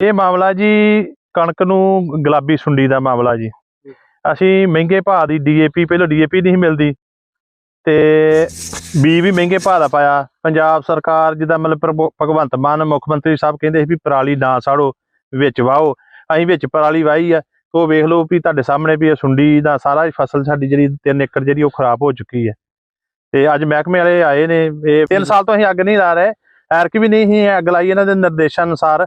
ਇਹ ਮਾਮਲਾ ਜੀ ਕਣਕ ਨੂੰ ਗੁਲਾਬੀ ਸੁੰਡੀ ਦਾ ਮਾਮਲਾ ਜੀ। ਅਸੀਂ ਮਹਿੰਗੇ ਭਾਅ ਦੀ ਡੀਏਪੀ, ਪਹਿਲਾਂ ਡੀਏਪੀ ਨਹੀਂ ਮਿਲਦੀ ਤੇ ਬੀ ਵੀ ਮਹਿੰਗੇ ਭਾਅ ਦਾ ਪਾਇਆ। ਪੰਜਾਬ ਸਰਕਾਰ ਜਿਹਦਾ ਮਤਲਬ ਭਗਵੰਤ ਮਾਨ, ਮੁੱਖ ਮੰਤਰੀ ਸਾਹਿਬ ਕਹਿੰਦੇ ਸੀ ਵੀ ਪਰਾਲੀ ਨਾ ਸਾੜੋ, ਵਿੱਚ ਵਾਹੋ ਅਸੀਂ ਵਿੱਚ ਪਰਾਲੀ ਵਾਹੀ ਆ ਉਹ ਵੇਖ ਲਓ ਵੀ ਤੁਹਾਡੇ ਸਾਹਮਣੇ ਵੀ ਇਹ ਸੁੰਡੀ ਦਾ ਸਾਰਾ ਫਸਲ ਸਾਡੀ ਜਿਹੜੀ 3 ਏਕੜ ਜਿਹੜੀ ਉਹ ਖਰਾਬ ਹੋ ਚੁੱਕੀ ਹੈ। ਤੇ ਅੱਜ ਮਹਿਕਮੇ ਵਾਲੇ ਆਏ ਨੇ, ਇਹ 3 ਸਾਲ ਤੋਂ ਅਸੀਂ ਅੱਗ ਨਹੀਂ ਲਾ ਰਹੇ ਐਰਕ ਵੀ ਨਹੀਂ ਸੀ ਅੱਗ ਲਾਈ ਇਹਨਾਂ ਦੇ ਨਿਰਦੇਸ਼ਾਂ ਅਨੁਸਾਰ।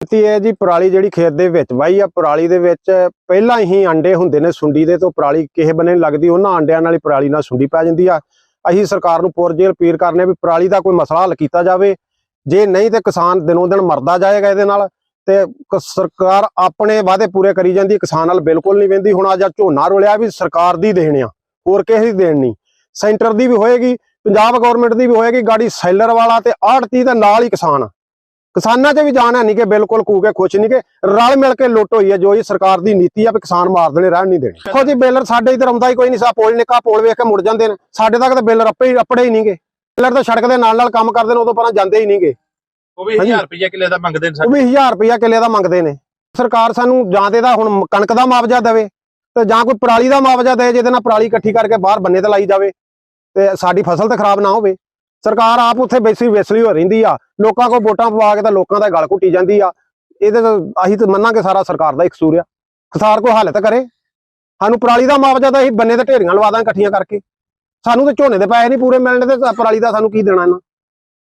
ਕੀਤੀ ਹੈ ਜੀ, ਪਰਾਲੀ ਜਿਹੜੀ ਖੇਤ ਦੇ ਵਿੱਚ ਵਾਈ ਆ, ਪਰਾਲੀ ਦੇ ਵਿੱਚ ਪਹਿਲਾਂ ਹੀ ਅੰਡੇ ਹੁੰਦੇ ਨੇ ਸੁੰਡੀ ਦੇ, ਤੋਂ ਪਰਾਲੀ ਕਿਸੇ ਬੰਨੇ ਨੀ ਲੱਗਦੀ, ਉਹਨਾਂ ਅੰਡਿਆਂ ਨਾਲ ਹੀ ਪਰਾਲੀ ਨਾਲ ਸੁੰਡੀ ਪੈ ਜਾਂਦੀ ਆ। ਅਸੀਂ ਸਰਕਾਰ ਨੂੰ ਪੁਰਜੇ ਅਪੀਲ ਕਰਨੇ ਵੀ ਪਰਾਲੀ ਦਾ ਕੋਈ ਮਸਲਾ ਹੱਲ ਕੀਤਾ ਜਾਵੇ। ਜੇ ਨਹੀਂ ਤੇ ਕਿਸਾਨ ਦਿਨੋਂ ਦਿਨ ਮਰਦਾ ਜਾਏਗਾ ਇਹਦੇ ਨਾਲ, ਤੇ ਸਰਕਾਰ ਆਪਣੇ ਵਾਅਦੇ ਪੂਰੇ ਕਰੀ ਜਾਂਦੀ ਕਿਸਾਨ ਨਾਲ ਬਿਲਕੁਲ ਨਹੀਂ ਵੰਦੀ। ਹੁਣ ਅੱਜ ਝੋਨਾ ਰੋਲਿਆ ਵੀ ਸਰਕਾਰ ਦੀ ਦੇਣ ਆ, ਹੋਰ ਕਿਸੇ ਦੀ ਦੇਣ ਨਹੀਂ। ਸੈਂਟਰ ਦੀ ਵੀ ਹੋਏਗੀ, ਪੰਜਾਬ ਗਵਰਨਮੈਂਟ ਦੀ ਵੀ ਹੋਏਗੀ, ਗਾੜੀ ਸੈਲਰ ਵਾਲਾ ਤੇ ਆੜਤੀ ਦਾ ਨਾਲ ਹੀ ਕਿਸਾਨ। ਕਿਸਾਨਾਂ 'ਚ ਵੀ ਜਾਣ ਹੈ ਨਹੀਂ ਕਿ ਬਿਲਕੁਲ ਕੂ ਕੇ ਖੁਸ਼ ਨਹੀਂ ਕਿ ਰਲ ਮਿਲ ਕੇ ਲੁੱਟ ਹੋਈ ਹੈ ਜੋ ਇਹ ਸਰਕਾਰ ਦੀ ਨੀਤੀ ਆ ਵੀ ਕਿਸਾਨ ਮਾਰ ਦੇਣੇ ਰਹਿਣ ਨਹੀਂ ਦੇਣੇ। ਦੇਖੋ ਜੀ ਬੇਲਰ ਸਾਡੇ ਇਧਰ ਆਉਂਦਾ ਹੀ ਕੋਈ ਨਹੀਂ ਸਾ ਪੋਲ ਨਿੱਕਾ ਪੋਲ ਵੇਖ ਕੇ ਮੁੜ ਜਾਂਦੇ ਨੇ। ਸਾਡੇ ਤੱਕ ਤਾਂ ਬੇਲਰ ਅੱਪੇ ਹੀ ਅੱਪੜੇ ਹੀ ਨਹੀਂਗੇ। ਬੇਲਰ ਤਾਂ ਸੜਕ ਦੇ ਨਾਲ ਨਾਲ ਕੰਮ ਕਰਦੇ ਨੇ ਉਦੋਂ ਪਰਾਂ ਜਾਂਦੇ ਹੀ ਨਹੀਂਗੇ। ਉਹ ਵੀ ਹਾਂਜੀ। 1000 ਰੁਪਏ ਕਿੱਲੇ ਦਾ ਮੰਗਦੇ ਨੇ ਉਹ ਵੀ 1000 ਰੁਪਇਆ ਕਿੱਲੇ ਦਾ ਮੰਗਦੇ ਨੇ। ਸਰਕਾਰ ਸਾਨੂੰ ਜਾਂ ਤੇ ਦਾ ਹੁਣ ਕਣਕ ਦਾ ਮੁਆਵਜ਼ਾ ਦੇਵੇ ਤੇ ਜਾਂ ਕੋਈ ਪਰਾਲੀ ਦਾ ਮੁਆਵਜ਼ਾ ਦੇ ਜਿਹਦੇ ਨਾਲ ਪਰਾਲੀ ਇਕੱਠੀ ਕਰਕੇ ਬਾਹਰ ਬੰਨੇ ਤੇ ਲਾਈ ਜਾਵੇ ਤੇ ਸਾਡੀ ਫਸਲ ਤੇ ਖਰਾਬ ਨਾ ਹੋਵੇ। ਸਰਕਾਰ ਆਪ ਉੱਥੇ ਬੇਸੀ ਵੇਸਲੀ ਹੋ ਰਹਿੰਦੀ ਆ। ਲੋਕਾਂ ਕੋਲ ਵੋਟਾਂ ਪਵਾ ਕੇ ਤਾਂ ਲੋਕਾਂ ਦਾ ਗਲ ਘੁੱਟੀ ਜਾਂਦੀ ਆ। ਇਹਦੇ ਤਾਂ ਅਸੀਂ ਤਾਂ ਮੰਨਾਂਗੇ ਸਾਰਾ ਸਰਕਾਰ ਦਾ ਇੱਕ ਕਸੂਰ ਆ। ਕਿਸਾਨ ਕੋਈ ਹੱਲ ਕਰੇ। ਸਾਨੂੰ ਪਰਾਲੀ ਦਾ ਮੁਆਵਜ਼ਾ ਤਾਂ ਅਸੀਂ ਬੰਨੇ ਤੇ ਢੇਰੀਆਂ ਲਵਾ ਦਾਂ ਇਕੱਠੀਆਂ ਕਰਕੇ। ਸਾਨੂੰ ਤਾਂ ਝੋਨੇ ਦੇ ਪੈਸੇ ਨਹੀਂ ਪੂਰੇ ਮਿਲਣੇ ਤੇ ਪਰਾਲੀ ਦਾ ਸਾਨੂੰ ਕੀ ਦੇਣਾ ਇਹਨਾਂ?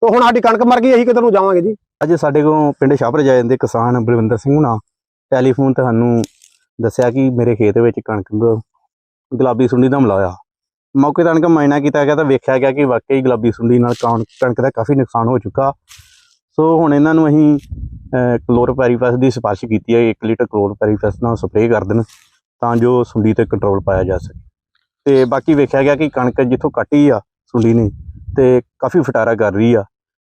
ਤੇ ਹੁਣ ਸਾਡੀ ਕਣਕ ਮਰ ਗਈ, ਅਸੀਂ ਕਿੱਧਰ ਨੂੰ ਜਾਵਾਂਗੇ ਜੀ? ਅੱਜ ਸਾਡੇ ਕੋਲ ਪਿੰਡ ਸ਼ਾਹਪੁਰ ਜਾਏ ਦੇ ਕਿਸਾਨ ਬਲਵਿੰਦਰ ਸਿੰਘ ਹੁਣਾ। ਟੈਲੀਫੋਨ ਤੇ ਸਾਨੂੰ ਦੱਸਿਆ ਕਿ ਮੇਰੇ ਖੇਤ ਵਿੱਚ ਕਣਕ ਗੁਲਾਬੀ ਸੁੰਡੀ ਦਾ ਹਮਲਾ ਹੋਇਆ ਮੌਕੇ ਤਾਂ ਆਣ ਕੇ ਮਾਇਨਾ ਕੀਤਾ ਗਿਆ ਤਾਂ ਵੇਖਿਆ ਗਿਆ ਕਿ ਵਾਕਈ ਗੁਲਾਬੀ ਸੁੰਡੀ ਨਾਲ ਕਣ- ਕਣਕ ਦਾ ਕਾਫੀ ਨੁਕਸਾਨ ਹੋ ਚੁੱਕਾ। ਸੋ ਹੁਣ ਇਹਨਾਂ ਨੂੰ ਅਸੀਂ ਕਲੋਰੋਪੈਰੀਫਾਸ ਦੀ ਸਿਫਾਰਿਸ਼ ਕੀਤੀ ਹੈ 1 ਲੀਟਰ ਕਲੋਰੋਪੈਰੀਫਾਸ ਨਾਲ ਸਪਰੇਅ ਕਰ ਦੇਣ ਤਾਂ ਜੋ ਸੁੰਡੀ ਤੇ ਕੰਟਰੋਲ ਪਾਇਆ ਜਾ ਸਕੇ। ਤੇ ਬਾਕੀ ਵੇਖਿਆ ਗਿਆ ਕਿ ਕਣਕ ਜਿੱਥੋਂ ਕੱਟੀ ਆ ਸੁੰਡੀ ਨੇ ਤੇ ਕਾਫੀ ਫਟਾਰਾ ਕਰ ਰਹੀ ਆ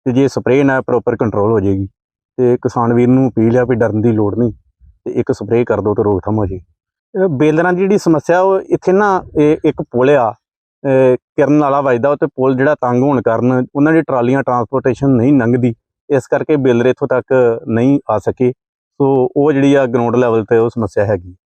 ਤੇ ਜੇ ਸਪਰੇਅ ਨਾਲ ਪ੍ਰੋਪਰ ਕੰਟਰੋਲ ਹੋ ਜਾਏਗੀ ਤੇ ਕਿਸਾਨ ਵੀਰ ਨੂੰ ਅਪੀਲ ਆ ਵੀ ਡਰਨ ਦੀ ਲੋੜ ਨਹੀਂ ਤੇ ਇੱਕ ਸਪਰੇਅ ਕਰ ਦੋ ਤੇ ਰੋਕਥਾਮ ਹੋ ਜਾਏਗੀ ਬੇਲਰਾਂ ਦੀ ਜਿਹੜੀ ਸਮੱਸਿਆ ਉਹ ਇੱਥੇ ਨਾ ਇਹ ਇੱਕ ਪੁਲ ਆ ਕਿਰਨ ਵਾਲਾ ਵੱਜਦਾ ਉਹ ਤੇ ਪੁਲ ਜਿਹੜਾ ਤੰਗ ਹੋਣ ਕਾਰਨ ਉਹਨਾਂ ਦੀ ਟਰਾਲੀਆਂ ਟਰਾਂਸਪੋਰਟੇਸ਼ਨ ਨਹੀਂ ਲੰਘਦੀ, ਇਸ ਕਰਕੇ ਬੇਲਰ ਇੱਥੋਂ ਤੱਕ ਨਹੀਂ ਆ ਸਕੇ। ਸੋ ਉਹ ਜਿਹੜੀ ਆ ਗਰਾਊਂਡ ਲੈਵਲ ਤੇ ਉਹ ਸਮੱਸਿਆ ਹੈਗੀ।